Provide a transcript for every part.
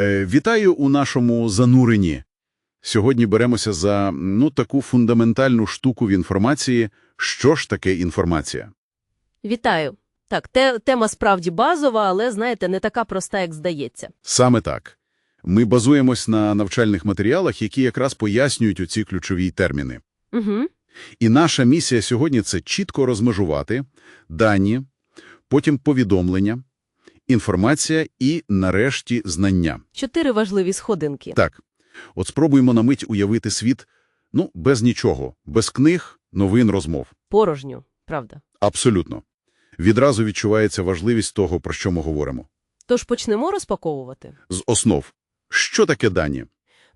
Е, вітаю у нашому зануренні. Сьогодні беремося за ну, таку фундаментальну штуку в інформації. Що ж таке інформація? Вітаю. Так, те, тема справді базова, але, знаєте, не така проста, як здається. Саме так. Ми базуємось на навчальних матеріалах, які якраз пояснюють оці ключові терміни. Угу. І наша місія сьогодні – це чітко розмежувати дані, потім повідомлення, інформація і, нарешті, знання. Чотири важливі сходинки. Так, от спробуємо на мить уявити світ, ну, без нічого, без книг, новин, розмов. Порожню, правда. Абсолютно. Відразу відчувається важливість того, про що ми говоримо. Тож почнемо розпаковувати. З основ. Що таке дані?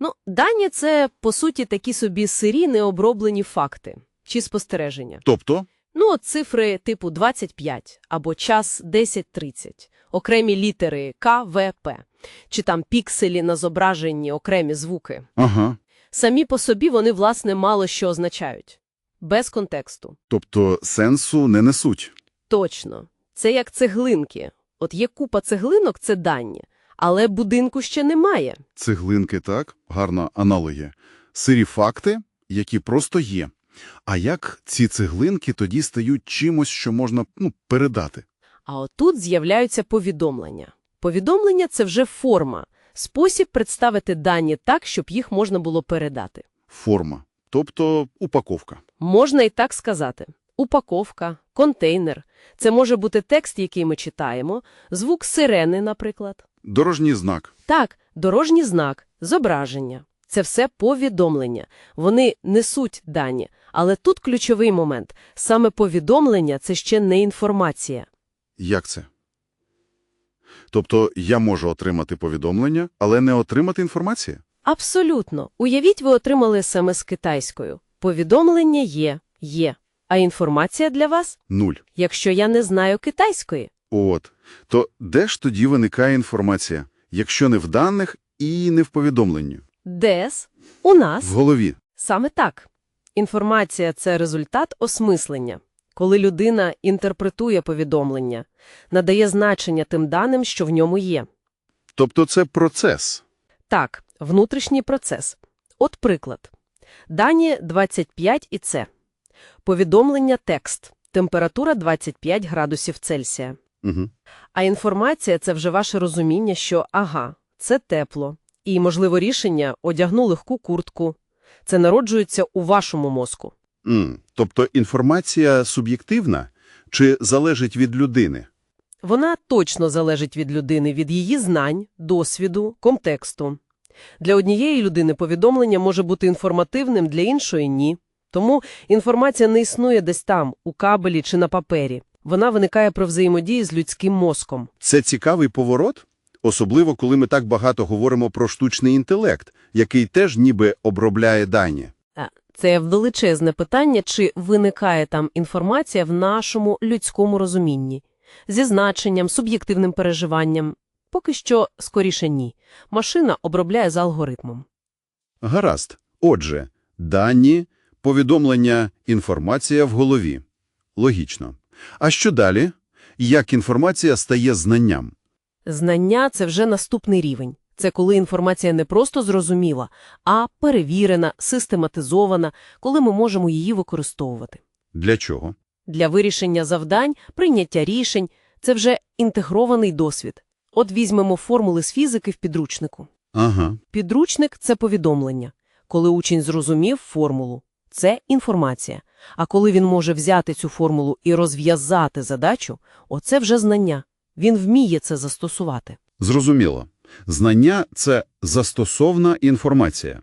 Ну, дані – це, по суті, такі собі сирі необроблені факти чи спостереження. Тобто, Ну, от цифри типу 25 або час 10.30, окремі літери К, В, П, чи там пікселі на зображенні, окремі звуки. ага, Самі по собі вони, власне, мало що означають. Без контексту. тобто сенсу не несуть. Точно. Це як цеглинки. От є купа цеглинок – це дані, але будинку ще немає. Цеглинки, так, гарна аналогія. Сирі факти, які просто є. А як ці цеглинки тоді стають чимось, що можна ну, передати? А отут з'являються повідомлення. Повідомлення – це вже форма, спосіб представити дані так, щоб їх можна було передати. Форма, тобто упаковка. Можна і так сказати. Упаковка, контейнер. Це може бути текст, який ми читаємо, звук сирени, наприклад. Дорожній знак. Так, дорожній знак, зображення. Це все повідомлення. Вони несуть дані. Але тут ключовий момент. Саме повідомлення – це ще не інформація. Як це? Тобто я можу отримати повідомлення, але не отримати інформацію? Абсолютно. Уявіть, ви отримали смс китайською. Повідомлення є, є. А інформація для вас? Нуль. Якщо я не знаю китайської. От. То де ж тоді виникає інформація, якщо не в даних і не в повідомленні? Дес? У нас. В голові. Саме так. Інформація – це результат осмислення. Коли людина інтерпретує повідомлення, надає значення тим даним, що в ньому є. Тобто це процес. Так, внутрішній процес. От приклад. Дані 25 і це. Повідомлення текст. Температура 25 градусів Цельсія. Угу. А інформація – це вже ваше розуміння, що ага, це тепло. І, можливо, рішення одягну легку куртку. Це народжується у вашому мозку. М. Тобто інформація суб'єктивна чи залежить від людини? Вона точно залежить від людини, від її знань, досвіду, контексту. Для однієї людини повідомлення може бути інформативним, для іншої – ні. Тому інформація не існує десь там, у кабелі чи на папері. Вона виникає при взаємодії з людським мозком. Це цікавий поворот, особливо коли ми так багато говоримо про штучний інтелект, який теж ніби обробляє дані. Це величезне питання, чи виникає там інформація в нашому людському розумінні. Зі значенням, суб'єктивним переживанням. Поки що, скоріше ні. Машина обробляє за алгоритмом. Гаразд. Отже, дані, повідомлення, інформація в голові. Логічно. А що далі? Як інформація стає знанням? Знання – це вже наступний рівень. Це коли інформація не просто зрозуміла, а перевірена, систематизована, коли ми можемо її використовувати. Для чого? Для вирішення завдань, прийняття рішень – це вже інтегрований досвід. От візьмемо формули з фізики в підручнику. Ага. Підручник – це повідомлення. Коли учень зрозумів формулу – це інформація. А коли він може взяти цю формулу і розв'язати задачу – оце вже знання. Він вміє це застосувати. Зрозуміло. Знання – це застосовна інформація.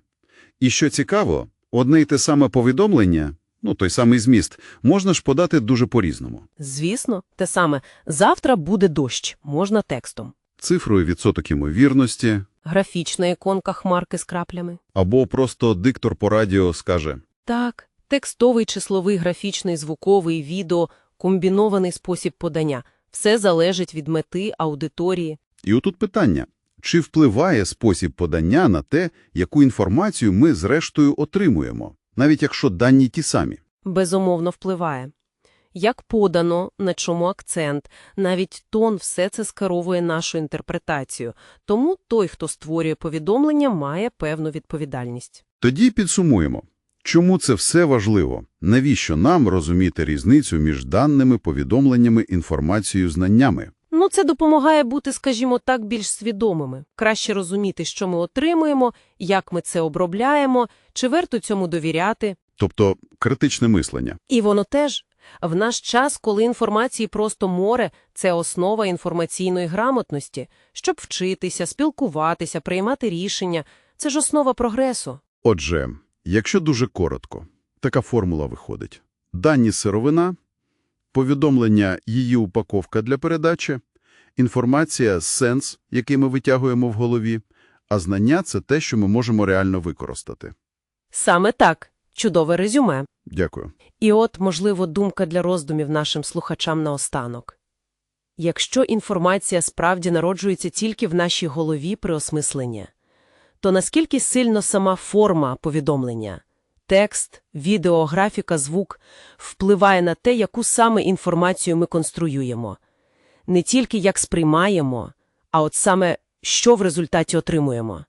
І що цікаво, одне й те саме повідомлення, ну той самий зміст, можна ж подати дуже по-різному. Звісно, те саме. Завтра буде дощ, можна текстом. Цифрою відсоток ймовірності, Графічна іконка хмарки з краплями. або просто диктор по радіо скаже Так, текстовий, числовий, графічний, звуковий, відео, комбінований спосіб подання. Все залежить від мети, аудиторії. І отут питання. Чи впливає спосіб подання на те, яку інформацію ми зрештою отримуємо, навіть якщо дані ті самі? Безумовно впливає. як подано, на чому акцент, навіть тон – все це скеровує нашу інтерпретацію. Тому той, хто створює повідомлення, має певну відповідальність. Тоді підсумуємо. Чому це все важливо? Навіщо нам розуміти різницю між даними, повідомленнями, інформацією, знаннями? Ну, це допомагає бути, скажімо так, більш свідомими, краще розуміти, що ми отримуємо, як ми це обробляємо, чи варто цьому довіряти. Тобто критичне мислення. І воно теж. В наш час, коли інформації просто море, це основа інформаційної грамотності. Щоб вчитися, спілкуватися, приймати рішення – це ж основа прогресу. Отже, якщо дуже коротко, така формула виходить. Дані – сировина, повідомлення – її упаковка для передачі, інформація – сенс, який ми витягуємо в голові, а знання – це те, що ми можемо реально використати. Саме так. Чудове резюме. Дякую. І от, можливо, думка для роздумів нашим слухачам наостанок. Якщо інформація справді народжується тільки в нашій голові при осмисленні, то наскільки сильно сама форма повідомлення – текст, відео, графіка, звук – впливає на те, яку саме інформацію ми конструюємо? Не тільки як сприймаємо, а от саме що в результаті отримуємо.